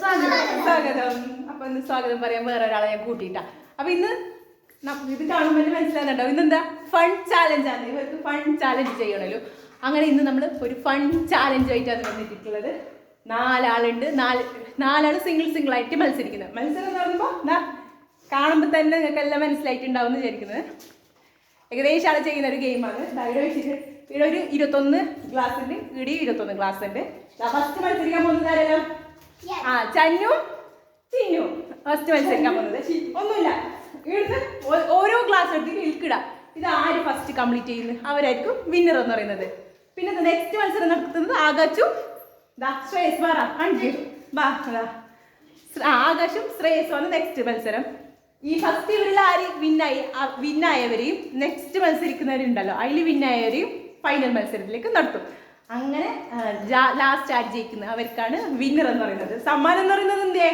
സ്വാഗതം. അപ്പൊ ഇന്ന് സ്വാഗതം പറയാൻ വേറെ ഒരാളെ ഞാൻ കൂട്ടിയിട്ടാ. അപ്പൊ ഇന്ന് ഇത് കാണുമ്പോൾ മനസ്സിലാകുന്നുണ്ടോ ഇന്നെന്താ ഫൺ ചാലഞ്ച് ആണ്. ഇവർക്ക് ഫൺ ചാലഞ്ച് ചെയ്യണല്ലോ. അങ്ങനെ ഇന്ന് നമ്മൾ ഒരു ഫൺ ചാലഞ്ച് ആയിട്ടാണ് വന്നിട്ടുള്ളത് നാലാളുണ്ട്. നാല് നാലാൾ സിംഗിൾ സിംഗിൾ ആയിട്ട് മത്സരിക്കുന്നത്. മത്സരം എന്ന് പറയുമ്പോൾ എന്താ കാണുമ്പോൾ തന്നെ നിങ്ങൾക്ക് എല്ലാം മനസ്സിലായിട്ടുണ്ടാവും എന്ന് വിചാരിക്കുന്നത്. ഏകദേശം ആൾ ചെയ്യുന്ന ഒരു ഗെയിമാണ് ഇവിടെ വെച്ചിട്ട് ഇവിടെ ഒരു ഇരുപത്തൊന്ന് ഗ്ലാസ് ഉണ്ട്. ഇടി ഇരുപത്തൊന്ന് ഗ്ലാസ് ഉണ്ട്. ഫസ്റ്റ് മത്സരിക്കാൻ പോകുന്നത് ആരല്ലോ ആ ചന്നു ചിന്നു. ഫസ്റ്റ് മത്സരിക്കാൻ പോകുന്നത്. ഒന്നുമില്ല. ഇവിടുന്ന് ഓരോ ക്ലാസ് എടുത്തിട്ട് ഇൽക്കിടാം ഇത് ആര് ഫസ്റ്റ് കംപ്ലീറ്റ് ചെയ്യുന്നത്? അവരായിരിക്കും വിന്നർ എന്ന് പറയുന്നത്. പിന്നെ നെക്സ്റ്റ് മത്സരം നടത്തുന്നത് ആകാശും ശ്രേയസ് ബാറ. ആകാശും ശ്രേയസുമാണ് നെക്സ്റ്റ് മത്സരം. ഈ ഫസ്റ്റ് ഇവരിൽ ആര് വിന്നായി വിന്നായവരെയും നെക്സ്റ്റ് മത്സരിക്കുന്നവരുണ്ടല്ലോ. അതിൽ വിന്നായവരെയും ഫൈനൽ മത്സരത്തിലേക്ക് നടത്തും. അങ്ങനെ ലാസ്റ്റ് ആഡ് ജയിക്കുന്ന അവർക്കാണ് വിന്നർ എന്ന് പറയുന്നത്. സമ്മാനം എന്ന് പറയുന്നത് എന്തേ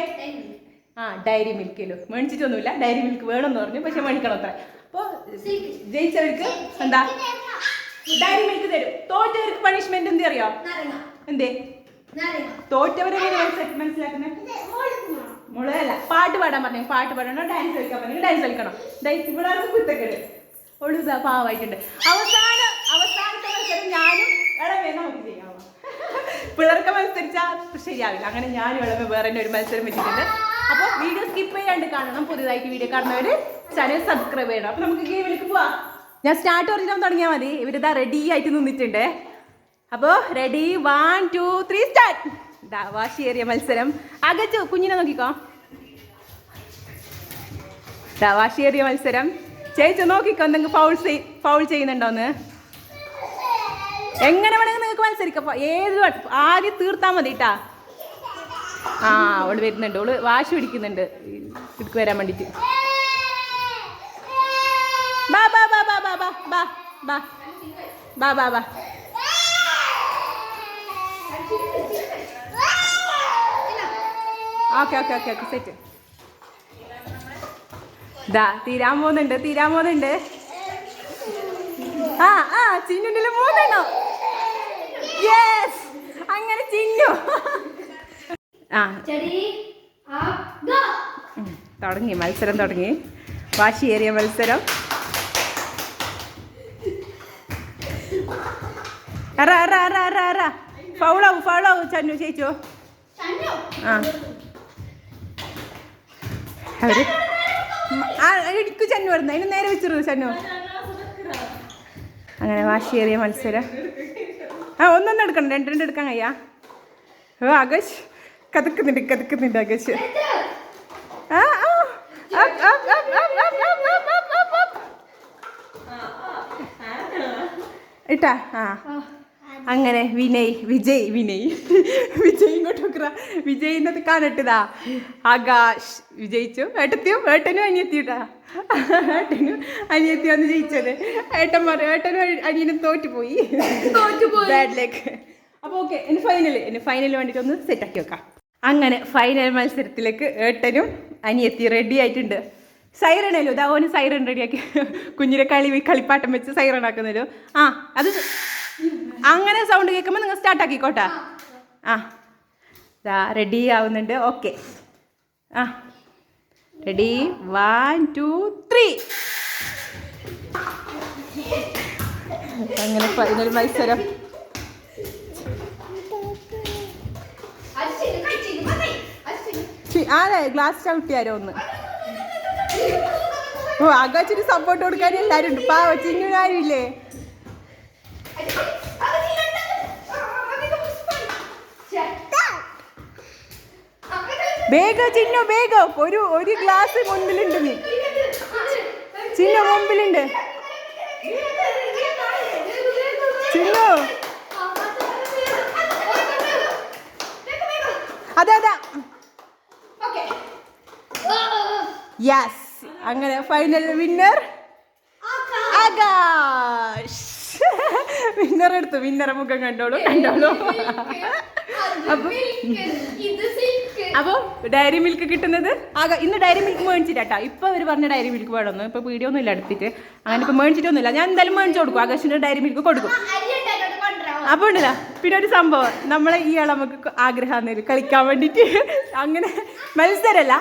ആ ഡയറി മിൽക്കിലോ മേടിച്ചിട്ടൊന്നുമില്ല ഡയറി മിൽക്ക് വേണമെന്ന് പറഞ്ഞു. പക്ഷെ മേടിക്കണം അത്ര. അപ്പോൾ ജയിച്ചവർക്ക് എന്താ? ഡയറി മിൽക്ക് തരും. തോറ്റവർക്ക് പണിഷ്മെന്റ് എന്ത് അറിയോ? എന്തേ? തോറ്റവരെങ്ങനെ മനസ്സിലാക്കി മനസ്സിലാക്കുന്നത്? മുളയല്ല പാട്ട് പാടാൻ പറഞ്ഞു. പാട്ട് പാടണോ. ഡാൻസ് കളിക്കാൻ പറഞ്ഞു. ഡാൻസ് കളിക്കണം. ഇവിടെ കുത്തക്കേട്. ഒഴുതാ പാവായിട്ടുണ്ട്. അവസാന അവസാനത്തെ മത്സരം ഞാനും ഇളമേ നമുക്ക് ചെയ്യാമോ പിള്ളേർക്ക് മത്സരിച്ചാൽ ശരിയാവില്ല. അങ്ങനെ ഞാൻ ഇവിടെ വേറെ ഒരു മത്സരം വെച്ചിട്ടുണ്ട്. അപ്പോൾ വീഡിയോ സ്കിപ്പ് ചെയ്യാണ്ട് കാണണം. പുതിയതായിട്ട് വീഡിയോ കാണുന്നവർ ചാനൽ സബ്സ്ക്രൈബ് ചെയ്യണം. അപ്പോൾ നമുക്ക് ഗെയിമിലേക്ക് പോവാ. ഞാൻ സ്റ്റാർട്ട് പറഞ്ഞിട്ട് തുടങ്ങിയാൽ മതി. ഇവരിതാ റെഡി ആയിട്ട് നിന്നിട്ടുണ്ട്. അപ്പോൾ ready one two three start വാശിയേറിയ മത്സരം. അകച്ചു കുഞ്ഞിനെ നോക്കിക്കോ. വാശിയേറിയ മത്സരം. ചേച്ചി നോക്കിക്കോ എന്തെങ്കിലും ഫൗൾ ഫൗൾ ചെയ്യുന്നുണ്ടോന്ന്. എങ്ങനെ വേണമെങ്കിൽ നിങ്ങൾക്ക് മത്സരിക്കാം. ഏത് ആദ്യം തീർത്താൽ മതി കേട്ടാ ആ അവൾ വരുന്നുണ്ട്. അവൾ വാശി പിടിക്കുന്നുണ്ട്. ഇടുക്ക് വരാൻ വേണ്ടിട്ട്. ബാ ബാ ബാ ബാ ബാ ബാ ബാ ബാ. ബാ ബാ ബാ. Okay okay okay okay set. ദാ തീരാൻ പോകുന്നുണ്ട് തീരാൻ പോകുന്നുണ്ട്. ആ ആ ചിന്നുണ്ടിൽ മൂന്നെണ്ണോ. യെസ് അങ്ങനെ ചിന്നു ആ തുടങ്ങി മത്സരം തുടങ്ങി വാശിയേറിയ മത്സരം അറ അറ അറ അറ അറ ഫൗളാവും ഫൗളാവും ചന്നു ചേച്ചോ ആ അവർ ഉം, ആ ഇടിക്കു ചന്നു വരുന്ന അതിന് നേരെ വെച്ചിരുന്നു ചന്നു അങ്ങനെ വാശിയേറിയ മത്സരം ആ ഒന്നൊന്നും എടുക്കണം. രണ്ട് രണ്ട് എടുക്കാൻ കഴിയാ. ഓ ആകാശ്. കതക്കുന്നുണ്ട് കതക്കുന്നുണ്ട് ആകാശ്. ആ ആ. ഇട്ടാ ആ. അങ്ങനെ വിനയ് വിജയ് വിനയ്. വിജയ് ഇങ്ങോട്ട് നോക്കുക വിജയ് ഇന്നത്തെ കാണട്ടതാ ആകാശ് വിജയിച്ചു. ഏട്ടത്തിയും? ഏട്ടനും അനിയത്തിട്ടാ ഏട്ടനും അനിയത്തിയാണ് ജയിച്ചത്. ഏട്ടൻ പറയും ഏട്ടനും അനി- അനിയനും തോറ്റുപോയി. തോറ്റുപോയി. ബാഡ് ലക്ക് അപ്പോൾ ഓക്കെ ഇനി ഫൈനൽ ഇനി ഫൈനൽ വേണ്ടിയിട്ട് ഒന്ന് സെറ്റാക്കി വെക്കാം. അങ്ങനെ ഫൈനൽ മത്സരത്തിലേക്ക് ഏട്ടനും അനിയത്തി റെഡി ആയിട്ടുണ്ട്. സൈറണല്ലോ ഇതാ ഓന് സൈറൺ റെഡിയാക്കി കുഞ്ഞിനെ കളി കളിപ്പാട്ടം വെച്ച് സൈറൺ ആക്കുന്നല്ലോ. ആ അത് അങ്ങനെ സൗണ്ട് കേൾക്കുമ്പോൾ നിങ്ങൾ സ്റ്റാർട്ട് ആക്കിക്കോട്ടെ. ആ. ദാ റെഡി ആവുന്നുണ്ട്. ഓക്കെ ആ. റെഡി വൺ ടു ത്രീ അങ്ങനെ ഫൈനൽ മത്സരം. അതെ ഗ്ലാസ് ചവിട്ടിയാരോ ഒന്ന്. ഓ അകച്ചിട്ട് സപ്പോർട്ട് കൊടുക്കാൻ എല്ലാവരും ഉണ്ട്. പാവ ചിന്നുകാരും ഇല്ലേ വേഗം ചിന്നു വേഗം. ഒരു ഒരു ഗ്ലാസ് മുൻപിലുണ്ട് നീ. ചിന്നു മുമ്പിലുണ്ട്. ചിന്നു. അതെ അതെ. യെസ് അങ്ങനെ ഫൈനൽ വിന്നർ ആകാശ്. വിന്നർ എടുത്തു വിന്നറെ മുഖം കണ്ടോളൂ കണ്ടോളൂ. അപ്പൊ അപ്പൊ ഡയറി മിൽക്ക് കിട്ടുന്നത്? ആകെ ഇന്ന് ഡയറി മിൽക്ക് മേടിച്ചിട്ടാ ഇപ്പൊ അവർ പറഞ്ഞ ഡയറി മിൽക്ക് വേണമെന്ന് ഇപ്പൊ വീഡിയോ ഒന്നും ഇല്ല എടുത്തിട്ട് അങ്ങനെ ഇപ്പൊ മേടിച്ചിട്ടൊന്നുമില്ല. ഞാൻ എന്തായാലും മേടിച്ചു കൊടുക്കും. ആകാശിന്റെ ഡയറി മിൽക്ക് കൊടുക്കും. അപ്പൊ ഉണ്ടല്ല. പിന്നെ ഒരു സംഭവം. നമ്മളെ ഈ നമുക്ക് ആഗ്രഹം കളിക്കാൻ വേണ്ടിട്ട്. അങ്ങനെ മത്സരമല്ല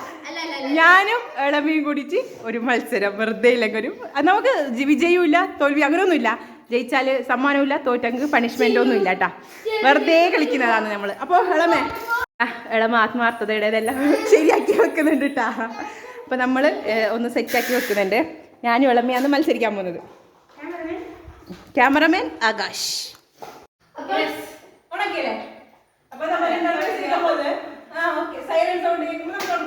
ഞാനും ഇളമയും കൂടിയിട്ട് ഒരു മത്സരം. വെറുതെ ഇല്ലെങ്കിൽ ഒരു നമുക്ക് വിജയവും ഇല്ല തോൽവി അങ്ങനെയൊന്നുമില്ല. ജയിച്ചാൽ സമ്മാനമില്ല തോറ്റങ്ങ് പണിഷ്മെന്റ് ഒന്നും ഇല്ല വെറുതെ കളിക്കുന്നതാണ് നമ്മൾ. അപ്പോൾ ഇളമേ ഇളമ ആത്മാർത്ഥതയുടെ ഇതെല്ലാം ശരിയാക്കി വെക്കുന്നുണ്ട് കേട്ടാ അപ്പൊ നമ്മൾ ഏഹ്, ഒന്ന് സെറ്റാക്കി വെക്കുന്നുണ്ട്. ഞാനും ഇളമയാണ് മത്സരിക്കാൻ പോകുന്നത്. ക്യാമറമാൻ ആകാശ്. അപ്പൊ നമ്മൾ സൈലൻസ് സൗണ്ട് കേൾക്കുമ്പോൾ നമ്മൾ